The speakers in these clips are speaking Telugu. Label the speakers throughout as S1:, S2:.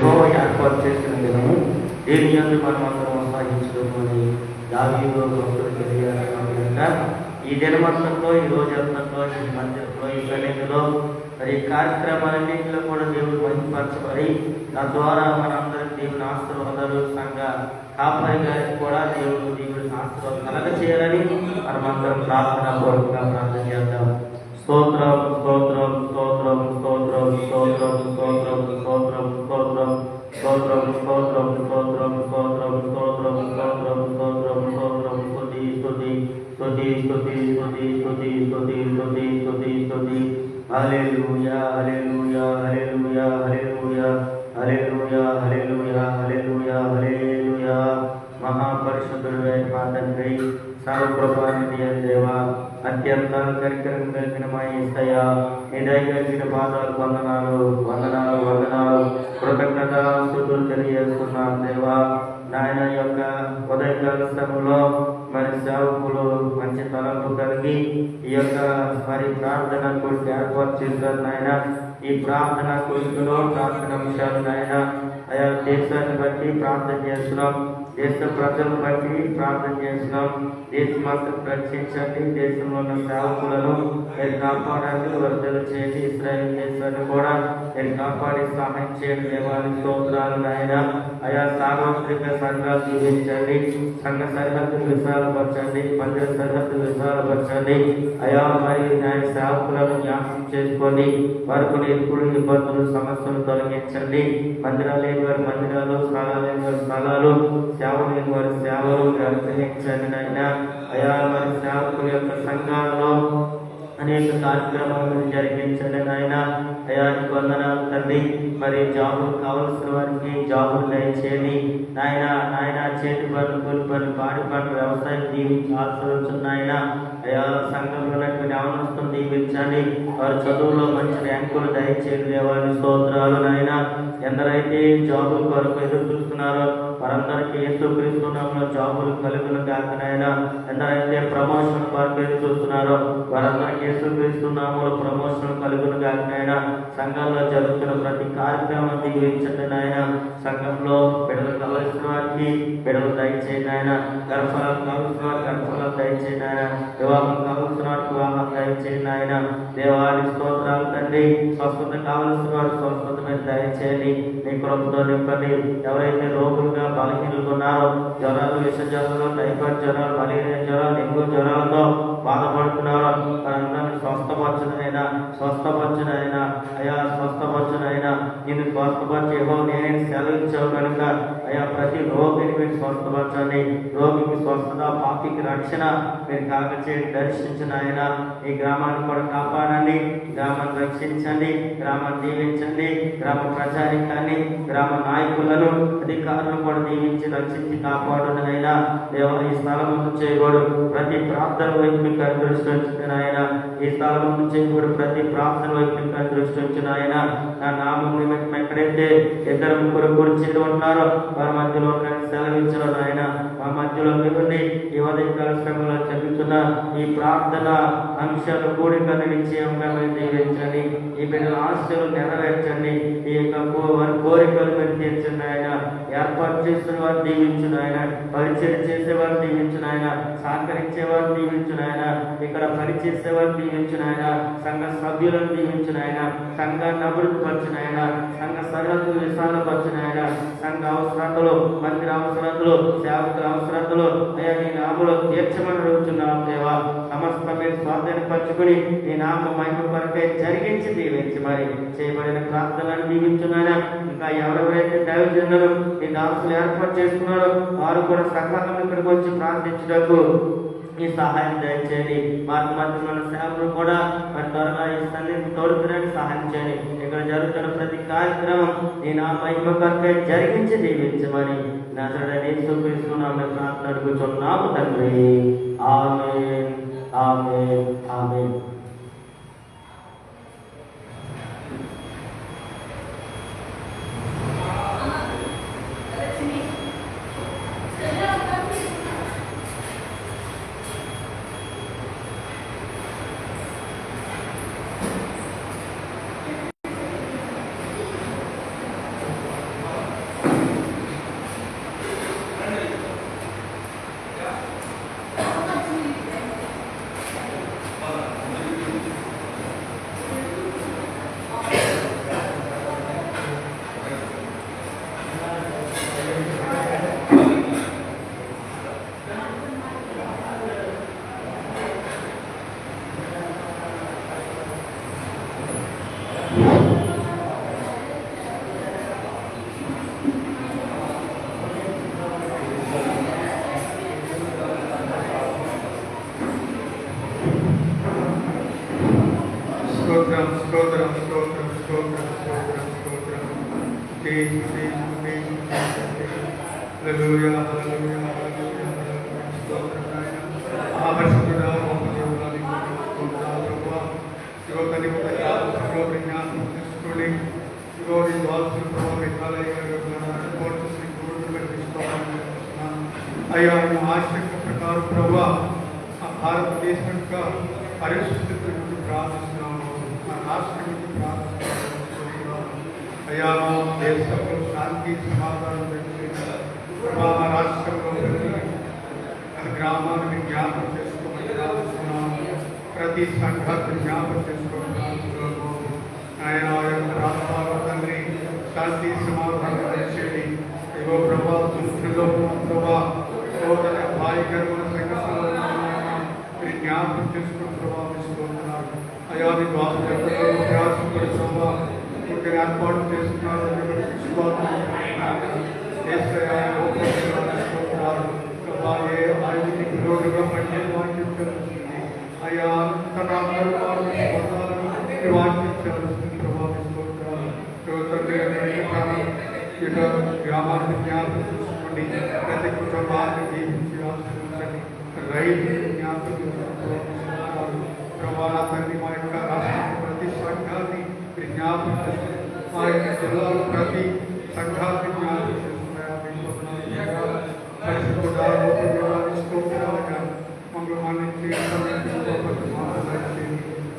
S1: యహోవ ఏర్పాటు చేసిన విధము ఏ నియందు మనం సాగించడం అని దావీలో ఈ దినమంతంలో ఈ రోజంతంలో ఈ మధ్యలో ఈ సన్నిధిలో మరి కార్యక్రమాలన్నింటిలో కూడా దేవుడు మహిమపరచబడి తద్వారా మనందరం దేవుని ఆశీర్వాదాలు సంఘ కాపరి గారికి కూడా దేవుడు దేవుడి ఆశీర్వాదం కలగ చేయాలని మనమందరం ప్రార్థన పూర్వకంగా ప్రార్థన చేద్దాం. స్తోత్రం స్తోత్రం స్తోత్రం స్తోత్రం స్తోత్రం స్తోత్రం. مہاپرشد سرو پرپا అత్యంత కరికరం కలిగిన మా ఈసయ నిదయ కలిగిన పాదాలు వందనాలు వందనాలు వందనాలు. కృతజ్ఞత స్థుతులు తెలియజేస్తున్నాను దేవా. నాయన యొక్క ఉదయకాల సమయంలో మరి సేవకులు మంచి తలంపు కలిగి ఈ యొక్క మరి ప్రార్థన కొడుకు ఏర్పాటు చేశారు నాయన. ఈ ప్రార్థన కొడుకులో ప్రార్థన అంశాలు నాయన. ఆయా దేశాన్ని బట్టి ప్రార్థన చేస్తున్నాం. దేశ ప్రజలను బట్టి ప్రార్థన చేస్తున్నాం. దేశమంతా రక్షించండి. దేశంలో ఉన్న సేవకులను మీరు కాపాడండి. వరదల చేయండి ఇస్రాయల్ దేశాన్ని కూడా మీరు కాపాడి సహాయం చేయండి. దేవాలయ స్తోత్రాలు ఆయన ఆయా సార్వత్రిక సంఘాలు జీవించండి సంఘ సరిహద్దులు విశాలపరచండి. మందిర సరిహద్దులు విశాలపరచండి. అయా మరి న్యాయ సేవకులను జ్ఞాపకం చేసుకోండి. వరకు ఎప్పుడు ఇబ్బందులు సమస్యలు తొలగించండి. మందిరాలు లేని వారి మందిరాలు స్థలాలు లేని వారి స్థలాలు సేవలు వారి సేవలు మీరు అనుగ్రహించండి నాయన అయా వారి సేవకుల యొక్క సంఘాలలో అనేక కార్యక్రమాలను జరిగించండి నాయన. అయా వందనాలు తండ్రి మరి జాబులు కావలసిన వారికి జాబులు దయచేయండి. నాయన నాయన చేతి పనులు కూలి పనులు పాడి పనులు వ్యవసాయం దీవించి ఆశ్రయించండి నాయన. అయా సంఘంలో ఉన్నటువంటి అవనస్తులు దీవించండి వారి చదువులో మంచి ర్యాంకులు దయచేయండి దేవాన్ని స్తోత్రాలు నాయన. ఎందరైతే జాబుల కొరకు ఎదురు చూస్తున్నారో వారందరికీ యేసు క్రీస్తునామంలో జాబులు కలుగును కాక నాయన. ఎందరైతే ప్రమోషన్ కొరకు ఎదురు చూస్తున్నారో వారందరికీ యేసు క్రీస్తునామంలో ప్రమోషన్ కలుగును కాక నాయన. సంఘంలో జరుగుతున్న ప్రతి కార్యక్రమం దీవించండి నాయన. సంఘంలో బిడ్డలు కావలసిన వారికి బిడ్డలు దయచేయండి నాయన. గర్భాలు కలుస్తున్న వారికి గర్భఫలం దయచేయండి నాయన. కావలసిన వారికి వివాహం దయచేయండి నాయన స్తోత్రాలు తండ్రి. స్వస్థత కావలసిన స్వస్థత దయచేయండి. నీ కృపతో నింపండి. ఎవరైతే రోగులుగా బలహీనలు ఉన్నారో జ్వరాలు విష జ్వరాలు టైఫాయిడ్ జ్వరాలు మలేరియా జ్వరాలు డెంగ్యూ జ్వరాలతో బాధపడుతున్నారో వారందరినీ స్వస్థపరచునైనా స్వస్థపరచునైనా. అయా స్వస్థపరచునైనా. నేను స్వస్థపరిచి నేనే సెలవించావు కనుక అయ్యా ప్రతి రోగిని మీరు స్వస్థపరచండి రోగికి స్వస్థత పాపికి రక్షణ మీరు కాకచేయండి దర్శించిన ఆయన ఈ గ్రామాన్ని కూడా కాపాడండి. గ్రామాన్ని రక్షించండి. గ్రామాన్ని దీవించండి. గ్రామ ప్రజానికాన్ని గ్రామ నాయకులను అధికారులను కూడా దీవించి రక్షించి కాపాడండి ఆయన దేవ ఈ స్థలం చేయకూడదు ప్రతి ప్రార్థన వైపు మీకు దృష్టి ఆయన ఈ స్థలం చేయకూడదు ప్రతి ప్రార్థన వైపు మీకు దృష్టి వచ్చిన ఆయన నా నామం ఎక్కడైతే ఇద్దరు ముగ్గురు కూర్చుంటూ ఉన్నారో. వారి మధ్యలో కానీ సెలవించిన ఆయన మా మధ్యలో మిమ్మల్ని ఈ ఉదయకాల శ్రమలో చెల్లుతున్న ఈ ప్రార్థన అంశాలు కూడికలు నిశ్చయంగా దీవించండి. ఈ బిడ్డల ఆశలు నెరవేర్చండి. ఈ యొక్క వారి కోరికలు తీర్చండి ఆయన ఏర్పాటు చేసిన వారు దీవించిన ఆయన పరిచయం చేసేవారు దీవించిన ఆయన సహకరించే వారు దీవించిన ఆయన ఇక్కడ పనిచేసే వారు దీవించిన ఆయన సంఘ సభ్యులను దీవించిన ఆయన సంఘాన్ని అభివృద్ధి పరిచిన ఆయన సంఘ సరిహద్దు విశాలపరిచిన ఆయన సంఘ అవసరాలు మందిర అవసరాలు సేవకుల అవసరాలు అయ్యా నీ నామలో తీర్చమని అడుగుతున్నాం దేవా. సమస్త మీరు స్వాధీనపరచుకుని నీ నామ మహిమ కొరకై జరిగించి దీవించి మరి చేయబడిన ప్రార్థనలను దీవించున్నారా ఇంకా ఎవరెవరైతే దైవజనులు నీ దాసులు ఏర్పాటు చేసుకున్నారో వారు కూడా సకాలంలో ఇక్కడికి వచ్చి ప్రార్థించడానికి ఈ సహాయం దయచేయండి. మార్గ మధ్య ఉన్న సేవలు కూడా మరి త్వరగా ఈ సన్నిధి తోడుకునే సహాయం చేయండి. ఇక్కడ జరుగుతున్న ప్రతి కార్యక్రమం ఈ నా మహిమ కొరకై జరిగించి దీవించమని నా సడని చూపిస్తున్నాము ప్రార్థన అడుగుతున్నాము తండ్రి. ఆమె
S2: Amen. Amen. అయ్యా ఆయన ఆశక్త ప్రకారం ప్రభా ఆ భారతదేశం యొక్క పరిస్థితి గురించి ప్రార్థిస్తున్నాము ఆ రాష్ట్రం గురించి ప్రార్థిస్తున్నాము అయ్యా మా దేశంలో శాంతి సమాధానం దయచేయండి. ప్రభా మా రాష్ట్రంలో ప్రతి ప్రతి గ్రామాన్ని జ్ఞాపకం చేసుకోమని ప్రార్థిస్తున్నాము ప్రతి సంఘాన్ని జ్ఞాపకం చేసుకోమని ప్రార్థిస్తున్నాము ఆయన ఆ యొక్క రాష్ట్రాల తండ్రి శాంతి సమాధానం దయచేయండి ఇగో ప్రభా దృష్టిలో ప్రభా సోదర భాయకరమైన సంఘటనలో మీరు జ్ఞాపకం చేసుకుని ప్రభావిస్తున్నారు అయ్యా నీ ద్వారా చెప్పడంలో ప్రయాసపడి ప్రభా ఇక్కడ ఏర్పాటు చేస్తున్నారు విరోధంగా పనిచేయ వాక్యం తెలుస్తుంది అయ్యా తన అందరూ వాక్యం తెలుస్తుంది ప్రభావిస్తున్నారు తండ్రి అనేక ఇక గ్రామాన్ని జ్ఞాపకం చేసుకోండి ప్రతి కుటుంబాన్ని దీవించి ఆశీర్వదించండి రైతు జ్ఞాపకం చేసుకోండి ప్రభావ తండ్రి మా యొక్క రాష్ట్రం ప్రతి సంఘాన్ని మీరు జ్ఞాపకం చేసుకోండి మా యొక్క జిల్లాలో ప్రతి సంఘాన్ని జ్ఞాపకం చేసుకున్నాయా పరిశుద్ధుడా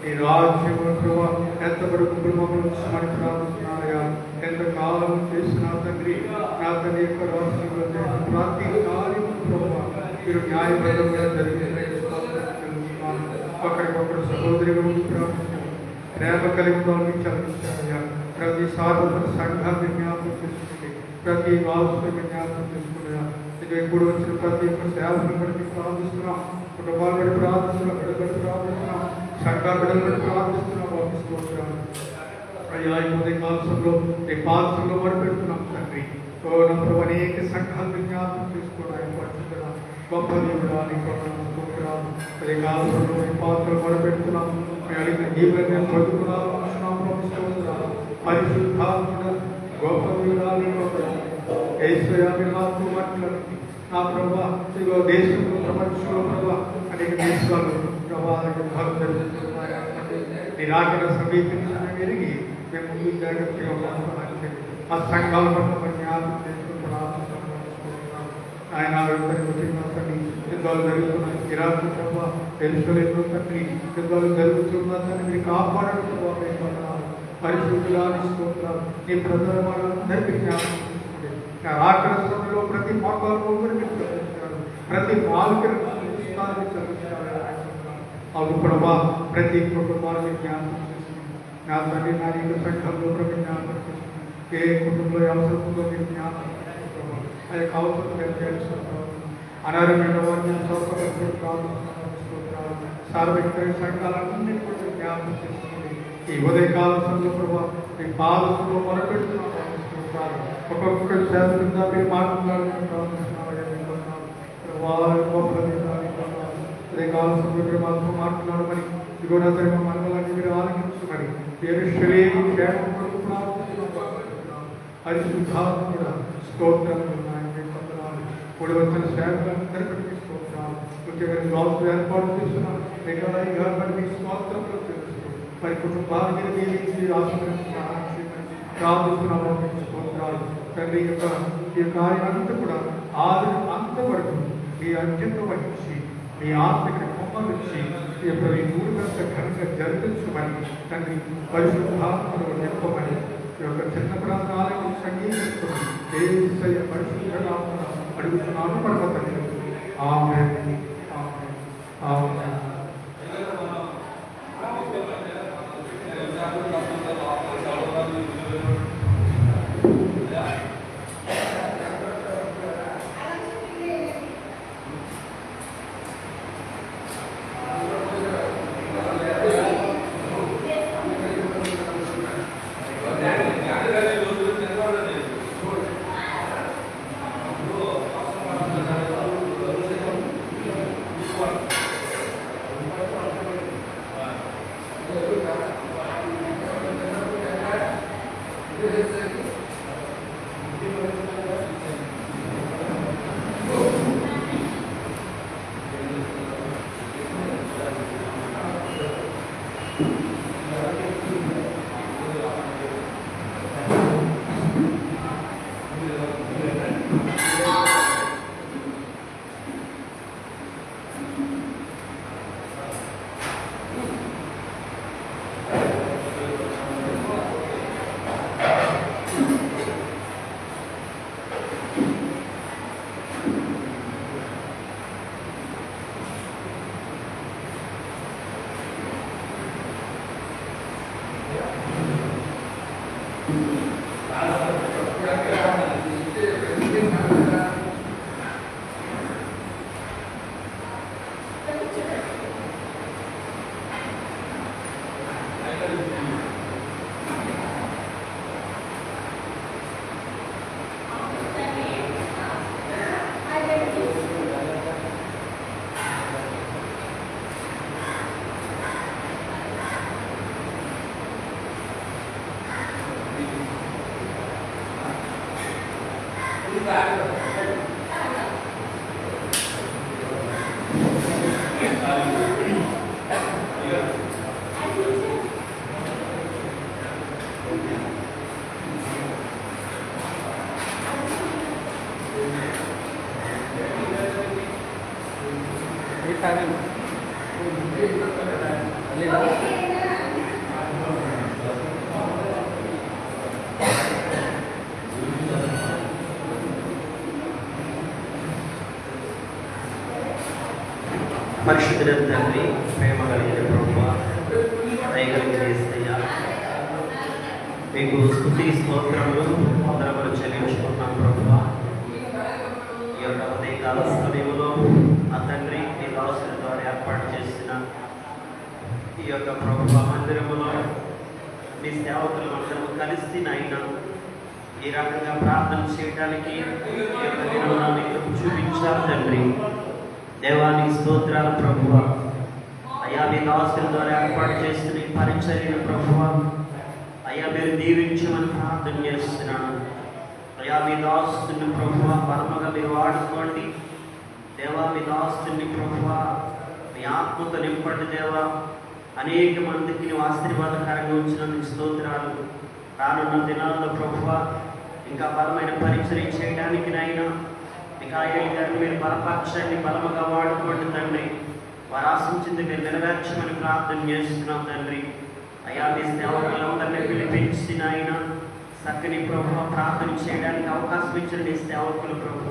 S2: లోపలి స్తోత్రాలుగా మమ్మల్ని మన్నించి ఈ రాజ్యము ప్రభావ ఎంతవరకు మమ్మల్ని స్మరి ప్రార్థిస్తున్నారయ్యా ఎంతకాలం చేసిన తండ్రి నా తండ్రి యొక్క రాష్ట్రంలో చేసిన ప్రతి కార్యం ప్రభావ మీరు న్యాయబద్ధంగా జరిగిందని తెలుస్తున్నాను ఒకరికొకరు సహోదరిగా ఉండి ప్రార్థిస్తున్నాను ప్రేమ కలిగి వాళ్ళని చదివించారయ్యా ప్రతి సాధన సంఘాన్ని జ్ఞాపకం చేసుకోండి ప్రతి వాసుని జ్ఞాపకం చేసుకున్నాయా ఇది ఎప్పుడు వచ్చిన ప్రతి ఒక్క సేవను బట్టి ప్రార్థిస్తున్నాం కుటుంబాలు బట్టి ప్రార్థిస్తున్నాం బిడ్డలు బట్టి ప్రార్థిస్తున్నాం సంఘ బిడ్డలు ప్రార్థిస్తున్నాం ప్రార్థిస్తున్నాం పంపిస్తున్నాం అయ్యా ఈ ఉదయ పాత్రలో పడిపెడుతున్నాం తండ్రి. ఓ నా అనేక సంఘాలను జ్ఞాపకం చేసుకోవడానికి పడుతున్నాం గొప్ప దేవుడాన్ని కొనుక్కోరాలు అదే కాలంలో ఈ పాత్రలు పడిపెడుతున్నాం. మీ అడిగిన జీవనం పొందుకున్నాం పరిశుద్ధాత్మ గొప్ప దేవుడాన్ని ఐశ్వర్యాన్ని నా ప్రభా ఇదిగో దేశంలో ప్రపంచంలో ప్రభా అనేక దేశాలు నిరాకరణ సమీపించడం ఎరిగి మేము ముందు జాగ్రత్తగా ఉండాలని ఆ సంఘాల పట్ల మరి జ్ఞాపకం చేసుకుంటున్నాం ఆయన తండ్రి యుద్ధాలు జరుగుతున్నాయి ఇరాక్ ప్రభావ తెలుసుకోలేదు తండ్రి యుద్ధాలు జరుగుతున్నా తండ్రి మీరు కాపాడడం ప్రభావ మేము వందనాలు. పరిశుద్ధులాన్ని స్తోత్రాలు నీ ప్రజల వాళ్ళందరికీ జ్ఞాపకం చేసుకోండి. నా రాకడ సమయంలో ప్రతి పాపాలను కూడా మీరు క్షమించారు. ప్రతి నాలుగు అవును ప్రభా ప్రతి కుటుంబాన్ని జ్ఞాపకం చేసుకోండి నా తండ్రి నా యొక్క సంఘంలో ప్రభు జ్ఞాపకం చేసుకోండి ఏ కుటుంబంలో అవసరంలో మీరు జ్ఞాపకం చేసుకోండి ప్రభా. ఆ యొక్క అవసరం మీరు అనారోగ్యమైన వారిని సౌకర్యం సార్వత్రిక సంఘాలన్నీ కూడా జ్ఞాపకం చేసుకోండి. ఈ ఉదయకాల సమయంలో ప్రభా మీ పాలనలో మొదలుపెడుతున్నాం ఒక్కొక్కరు సేవ మీరు మాట్లాడుతున్నాం అదే గొప్ప సమయంలో మాతో మాట్లాడు మరి ఇదిగో నా తన మనవలన్నీ మీరు ఆలకించు మరి పేరు శ్రేణి క్షేమం కొరకు ప్రార్థిస్తున్నాం పరిశుద్ధాత్ముడ స్తోత్రాలు ఉన్నాయి. మీ వందనాలు. కూడి వచ్చిన సేవలందరికీ స్తోత్రాలు. ముఖ్యమైన జాబ్స్ ఏర్పాటు చేస్తున్నాం ఎక్కడైనా గవర్నమెంట్ స్తోత్రంలో తెలుసు మరి కుటుంబాన్ని దీవించి ఆశ్రయించిన ప్రార్థిస్తున్నాము. మీకు స్తోత్రాలు. తండ్రి యొక్క ఈ కార్యాలంతా కూడా ఆది అంతవరకు మీ అత్యంత వహించి మీ ఆత్మకి కొమ్మలిచ్చి ఈ యొక్క ఈ ఊరికంత ఘనంగా జరిపించమని తండ్రి పరిశుద్ధాత్మను నింపమని ఈ యొక్క చిన్న ప్రాంతాలకు సంగీతిస్తుంది దేశయ పరిశుద్ధ అడుగుతున్నాను మన తండ్రి ఆమె ఆమె ఆమె
S3: కలిగిన ప్రభు దయగలిగిన మీకు స్థుతి స్తోత్రములు వందనములు చెల్లించుకున్నాం ప్రభు ఈ యొక్క ఉదయకాల సమయంలో ఆ తండ్రి మీ దాసుల ద్వారా ఏర్పాటు చేసిన ఈ యొక్క ప్రభు మందిరములో మీ సేవకులు అందరము కలిసి నాయన ఈ రకంగా ప్రార్థన చేయడానికి ఈ యొక్క చూపించారు తండ్రి. దేవానికి స్తోత్రాలు ప్రభువ. అయ్యా మీ దాసుల ద్వారా ఏర్పాటు చేస్తున్న ఈ పరిచర్యను ప్రభువ. అయ్యా మీరు దీవించమని ప్రార్థన చేస్తున్నాను అయ్యా మీ దాస్తుని ప్రభువ పరమగా మీరు వాడుకోండి దేవా మీ దాస్తుని ప్రభువ మీ ఆత్మతో నింపండి దేవా. అనేక మందికి నువ్వు ఆశీర్వాదకరంగా ఉంచినందుకు స్తోత్రాలు. రానున్న దినాల్లో ప్రభువ ఇంకా బలమైన పరిచయం చేయడానికి నైనా మికాయల్ గారిని మీరు బలపక్షాన్ని బలముగా వాడుకోండి తండ్రి. వారు ఆశించింది మీరు నెరవేర్చమని ప్రార్థన చేస్తున్నాం తండ్రి. అయ్యా మీ సేవకులందరినీ పిలిపించిన ఆయన చక్కని ప్రభు ప్రార్థన చేయడానికి అవకాశం ఇచ్చిన మీ సేవకులు ప్రభు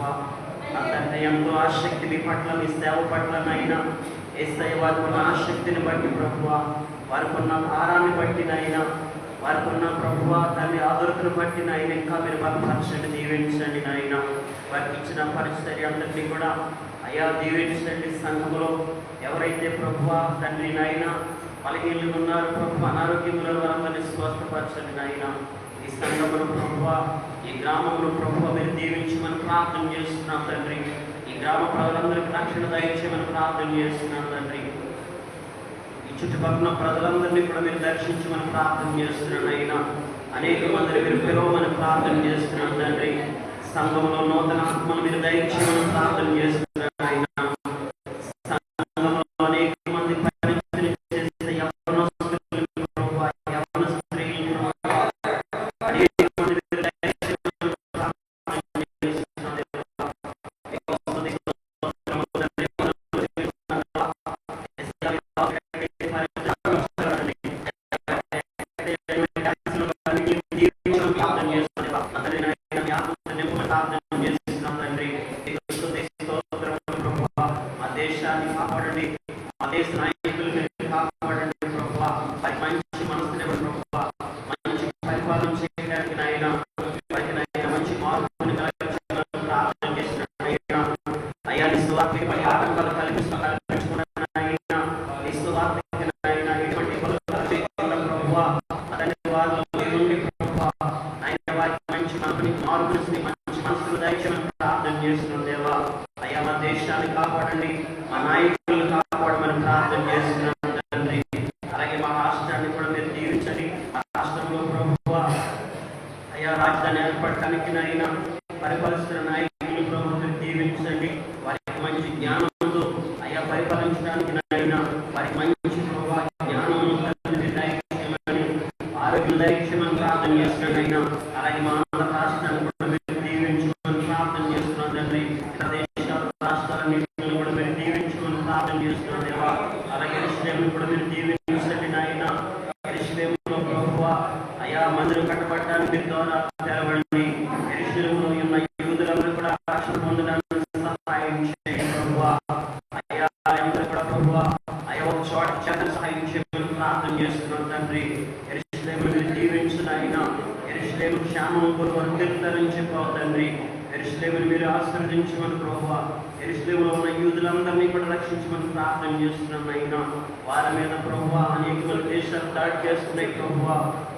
S3: తండ్రి ఎంతో ఆసక్తి మీ పట్ల మీ సేవ పట్ల నైనా ఏసై వారికి ఉన్న ఆసక్తిని బట్టి ప్రభు వారికి ఉన్న భారాన్ని బట్టినైనా వారికి ఉన్న ప్రభువ తల్లి ఆదరతను బట్టి నాయన ఇంకా మీరు బలపరచండి దీవించండి నాయన. వారికి ఇచ్చిన పరిస్థితి అందరినీ కూడా అయ్యా దీవించండి సంఘంలో ఎవరైతే ప్రభువ తండ్రి నాయన బలహీనలు ఉన్నారు ప్రభు అనారోగ్యముల వారందరినీ స్వస్థపరచండి నాయన. ఈ సంఘంలో ప్రభువ ఈ గ్రామంలో ప్రభు మీరు దీవించమని ప్రార్థన చేస్తున్నాం తండ్రి. ఈ గ్రామ ప్రజలందరికీ రక్షణ దయచేయమని ప్రార్థన చేస్తున్నాం తండ్రి. ఈ చుట్టుపక్కల ప్రజలందరినీ కూడా మీరు దర్శించమని ప్రార్థన చేస్తున్నాను అయినా అనేక మందిని మీరు పిలవమని ప్రార్థన చేస్తున్నాను తండ్రి. సంఘంలో నూతన ఆత్మను మీరు దయచేయమని ప్రార్థన చేస్తున్నాను అయ్యా ద్వారా తెరవండి ఉన్న యూదులందరూ కూడా రక్షణ పొందడానికి సహాయం చేయండి ప్రభువా. అయ్యా అందరూ కూడా ప్రభువా అయ్యా ఒక చోట చేత సహాయం చేయమని ప్రార్థన చేస్తున్నాం తండ్రి. ఎరుషలేమును దీవించిన ఆయన క్షేమం కొరకు వర్తిల్తారని చెప్పావు తండ్రి. మీరు ఆశీర్వదించమని ప్రభువా. ఎరుషలేములో ఉన్న యూదులందరినీ కూడా రక్షించమని ప్రార్థన చేస్తున్నాం అయినా వారి మీద ప్రభువా అనేక దేశాలు దాడి చేస్తున్నాయి ప్రభు.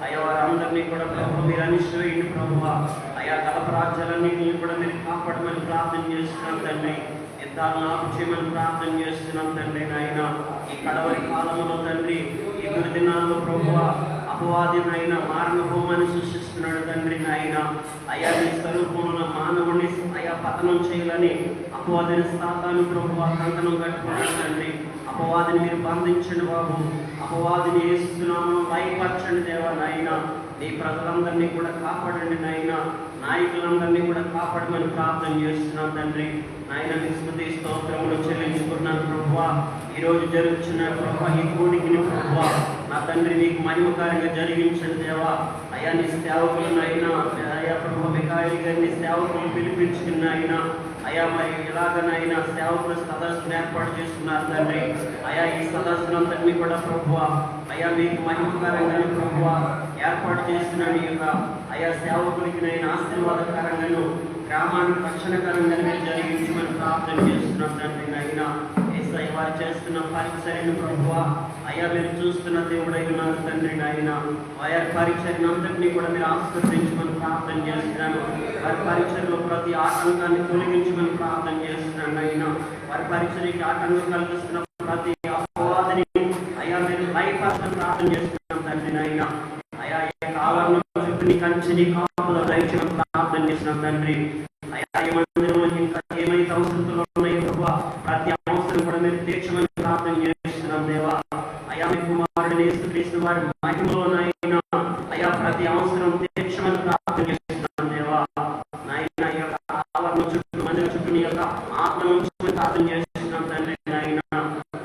S3: అయ్యా వారందరినీ కూడా ప్రభు మీరు అనిశ్చయండి ప్రభు. అయా కలప రాజ్యాలన్నింటినీ కూడా మీరు కాపాడమని ప్రార్థన చేస్తున్నాం తండ్రి. యుద్ధాలను ఆపు చేయమని ప్రార్థన చేస్తున్నాం తండ్రి నాయన. ఈ కడవరి కాలంలో తండ్రి ఈ దుర్దినాల్లో ప్రభువ అపవాది నాయన మారణ హోమాన్ని సృష్టిస్తున్నాడు తండ్రి నాయన. అయా మీ స్వరూపంలో మానవుని అయా పతనం చేయాలని అపవాదిని స్థానాలు ప్రభు కంకణం కట్టుకున్నాడు తండ్రి అపవాదిని మీరు బంధించండి బాబు. అపవాదిని వేస్తున్నాము భయపరచండి దేవా నాయన. నీ ప్రజలందరినీ కూడా కాపాడండి నాయన. నాయకులందరినీ కూడా కాపాడమని ప్రార్థన చేస్తున్నాం తండ్రి. నాయన విస్మృతి స్తోత్రములు చెల్లించుకున్నాను ప్రభు. ఈ రోజు జరుగుతున్న ప్రభు ఈ కోడికి ప్రభు. నా తండ్రి నీకు మహిమకారిగా జరిగించండి దేవా. అయా నీ సేవకులనైనా అయా ప్రభు మికాయి గారిని సేవకులు పిలిపించుకున్నాయినా అయా మరి ఇలాగనైనా సేవకులు సదస్సును ఏర్పాటు చేస్తున్నారు తండ్రి. అయా ఈ సదస్సునంతటినీ కూడా ప్రభు అయా మీకు మహిమకరంగా ప్రభు ఏర్పాటు చేస్తున్న మీ యొక్క అయా సేవకులకి నేను ఆశీర్వాదకరంగాను గ్రామానికి రక్షణకరంగా మీరు జరిగించమని ప్రార్థన చేస్తున్నాం తండ్రి అయినా వారు చేస్తున్న పరీక్ష పరిచర్యను ప్రభువ. అయ్యా మీరు చూస్తున్న దేవుడై ఉన్నారు తండ్రి నాయన. వారి పరిచర్యను అంతటినీ కూడా మీరు ఆస్వాదించమని ప్రార్థన చేస్తున్నాను. వారి పరిచర్లో ప్రతి ఆటంకాన్ని తొలగించమని ప్రార్థన చేస్తున్నాను నాయన. వారి పరీక్షలకి ఆటంకం కలిగిస్తున్న ప్రతి అపవాదిని అయ్యా మీరు భయపరచని ప్రార్థన చేస్తున్నాం తండ్రి నాయన. అయ్యా ఈ కాలంలో చుట్టూ నీ కంచి నీ కాపుల దయచేయమని ప్రార్థన చేస్తున్నాం తండ్రి అయ్యా ఈ మందిరంలో ఇంకా ఏమైతే అవసరతలు ఉన్నాయో ప్రభా ప్రతి అవసరం కూడా మీరు తీర్చమని ప్రార్థన చేస్తున్నాం దేవా అయ్యా మీ కుమారుడిని యేసుక్రీస్తు వారి మహిమలోనైనా అయ్యా ప్రతి అవసరం తీర్చమని ప్రార్థన చేస్తున్నాం దేవా నాయన ఈ యొక్క ఆవరణ చుట్టూ మందిరం చుట్టూ నీ యొక్క ఆత్మ నుంచి ప్రార్థన చేస్తున్నాం తండ్రి నాయన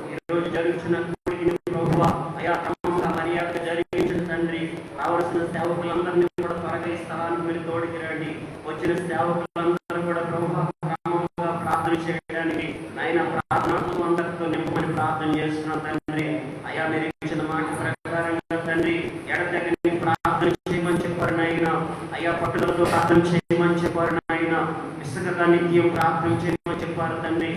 S3: ఈరోజు రోజు జరుగుతున్న కూడికిని ప్రభు అయా క్రమంగా మర్యాద జరిగించిన తండ్రి రావాల్సిన సేవకులందరినీ కూడా త్వరగా ఈ స్థలానికి మీరు తోడికి రండి వచ్చిన సేవకులందరూ కూడా ప్రభువా క్రమంగా ప్రార్థన చేయడానికి నాయన ప్రార్థనతో అందరితో నింపమని ప్రార్థన చేస్తున్నాం తండ్రి అయ్యా మీరు ఇచ్చిన మాట ప్రకారంగా తండ్రి ఎడతెగని ప్రార్థన చేయమని చెప్పారు నాయన. అయ్యా పట్టుదలతో ప్రార్థన చేయమని చెప్పారు నాయన విసుగగా నిత్యం ప్రార్థన చేయమని చెప్పారు తండ్రి.